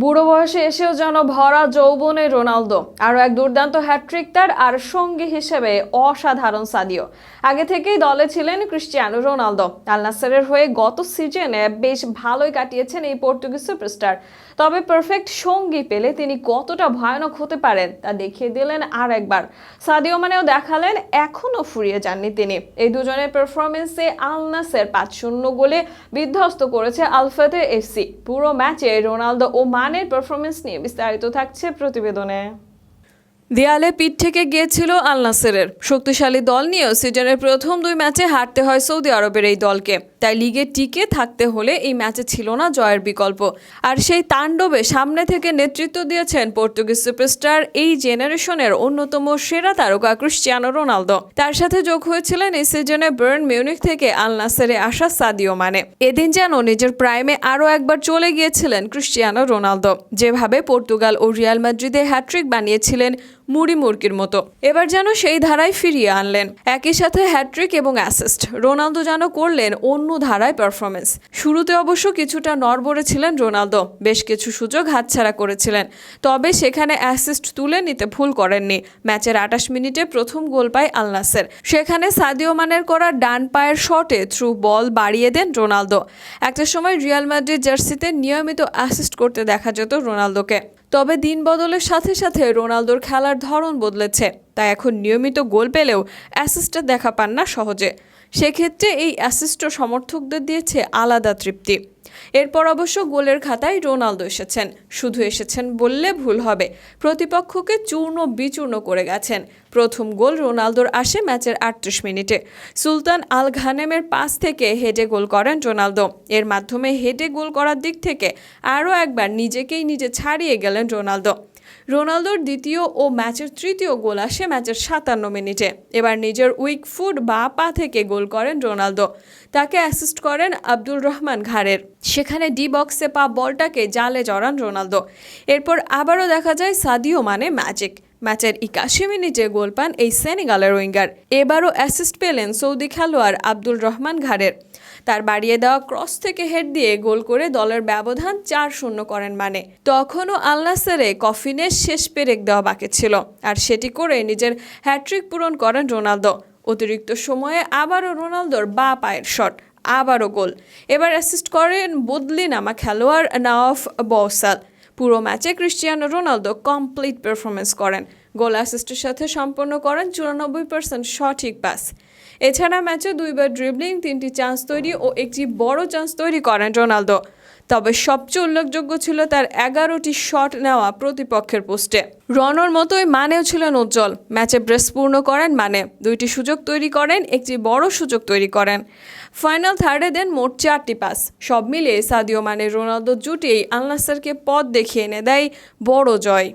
বুড়ো বয়সে এসেও যেন ভরা যৌবনে রোনালদো। আরও এক দুর্দান্ত হ্যাট্রিক তার আর সঙ্গী হিসেবে অসাধারণ সাদিও। আগে থেকেই দলে ছিলেন ক্রিস্টিয়ানো রোনালদো। আল নাসেরের হয়ে গত সিজনে বেশ ভালোই কাটিয়েছেন এই পর্তুগিজ সুপারস্টার। তবে পারফেক্ট সঙ্গী পেলে তিনি কতটা ভয়ানক হতে পারেন তা দেখিয়ে দিলেন আর একবার। সাদিও মানেও দেখালেন এখনও ফুরিয়ে যাননি তিনি। এই দুজনের পারফরমেন্সে আল নাসের পাঁচ শূন্য গোলে বিধ্বস্ত করেছে আলফাতে এফসি পুরো ম্যাচে রোনালদো ও মানের পারফরমেন্স নিয়ে বিস্তারিত থাকছে প্রতিবেদনে। দেয়ালে পিঠ থেকে গিয়েছিল আল নাসেরের শক্তিশালী দল নিয়েও সিজনের প্রথম দুই ম্যাচে হারতে হয় সৌদি আরবের এই দলকে। তাই লিগে টিকে থাকতে হলে এই ম্যাচে ছিল না জয়ের বিকল্প। আর সেই তাণ্ডবে সামনে থেকে নেতৃত্ব দিয়েছেন পর্তুগিজ সুপারস্টার এই জেনারেশনের অন্যতম সেরা তারকা ক্রিশ্চিয়ানো রোনালদো। তার সাথে যোগ হয়েছিলেন এই সিজনে বার্ন মিউনিক থেকে আল নাসেরে আসা সাদিও মানে। এদিন যেন নিজের প্রাইমে আরও একবার চলে গিয়েছিলেন ক্রিশ্চিয়ানো রোনালদো। যেভাবে পর্তুগাল ও রিয়াল মাদ্রিদে হ্যাট্রিক বানিয়েছিলেন মুড়ি মুরগির মতো। এবার যেন সেই ধারায় ফিরিয়ে আনলেন। একই সাথে হ্যাট্রিক এবং অ্যাসিস্ট রোনালদো যেন করলেন অন্য ধারায় পারফরমেন্স শুরুতে অবশ্য কিছুটা নড়বড়ে ছিলেন রোনালদো। বেশ কিছু সুযোগ হাতছাড়া করেছিলেন। তবে সেখানে অ্যাসিস্ট তুলে নিতে ভুল করেননি। ম্যাচের আটাশ মিনিটে প্রথম গোল পায় আলনাসের সেখানে সাদিও মানের করা ডান পায়ের শটে থ্রু বল বাড়িয়ে দেন রোনালদো। একটা সময় রিয়াল মাদ্রিদ জার্সিতে নিয়মিত অ্যাসিস্ট করতে দেখা যেত রোনালদোকে। তবে দিন বদলের সাথে সাথে রোনালদোর খেলার ধরন বদলেছে, তাই এখন নিয়মিত গোল পেলেও অ্যাসিস্টে দেখা পান না সহজে। সেক্ষেত্রে এই অ্যাসিস্ট সমর্থকদের দিয়েছে আলাদা তৃপ্তি। এরপর অবশ্য গোলের খাতায় রোনালদো এসেছেন। শুধু এসেছেন বললে ভুল হবে। প্রতিপক্ষকে চূর্ণ বিচূর্ণ করে গেছেন। প্রথম গোল রোনালদোর আসে ম্যাচের আটত্রিশ মিনিটে। সুলতান আল ঘানেমের পাস থেকে হেডে গোল করেন রোনালদো। এর মাধ্যমে হেডে গোল করার দিক থেকে আরও একবার নিজেকেই নিজে ছাড়িয়ে গেলেন রোনালদো। রোনালদোর দ্বিতীয় ও ম্যাচের তৃতীয় গোল আসে ম্যাচের সাতান্ন মিনিটে। এবার নিজের উইক ফুট বা পা থেকে গোল করেন রোনালদো। তাকে অ্যাসিস্ট করেন আব্দুল রহমান ঘাড়ের। সেখানে ডি বক্সে পা বলটাকে জালে জড়ান রোনালদো। এরপর আবারও দেখা যায় সাদিও মানে ম্যাজিক। ম্যাচের একাশি মিনিটে গোল পান এই সেনেগালের উইঙ্গার। এবারও অ্যাসিস্ট পেলেন সৌদি খেলোয়াড় আব্দুল রহমান ঘাড়ের। তার বাড়িয়ে দেওয়া ক্রস থেকে হেড দিয়ে গোল করে দলের ব্যবধান চার শূন্য করেন মানে। তখনও আলনাসারে কফিনের শেষ পেরেক দেওয়া বাকি ছিল, আর সেটি করে নিজের হ্যাট্রিক পূরণ করেন রোনালদো। অতিরিক্ত সময়ে আবারও রোনালদোর বা পায়ের শট, আবারও গোল। এবার অ্যাসিস্ট করেন বদলি নামা খেলোয়াড় নাওফ বৌসাল পুরো ম্যাচে ক্রিস্টিয়ানো রোনালদো কমপ্লিট পারফরমেন্স করেন। গোল অ্যাসিস্টের সাথে সম্পন্ন করেন চুরানব্বই পার্সেন্ট সঠিক পাস। এছাড়া ম্যাচে দুইবার ড্রিবলিং তিনটি চান্স তৈরি ও একটি বড় চান্স তৈরি করেন রোনালদো। তবে সবচেয়ে উল্লেখযোগ্য ছিল তার এগারোটি শট নেওয়া প্রতিপক্ষের পোস্টে রনর মতোই মানেও ছিলেন উজ্জ্বল। ম্যাচে ব্রেস পূর্ণ করেন মানে দুইটি সুযোগ তৈরি করেন, একটি বড় সুযোগ তৈরি করেন। ফাইনাল থার্ডে দেন মোট চারটি পাস সব মিলিয়ে সাদিও মানে রোনালদো জুটেই আলনাসারকে পথ দেখিয়ে এনে দেয় বড় জয়।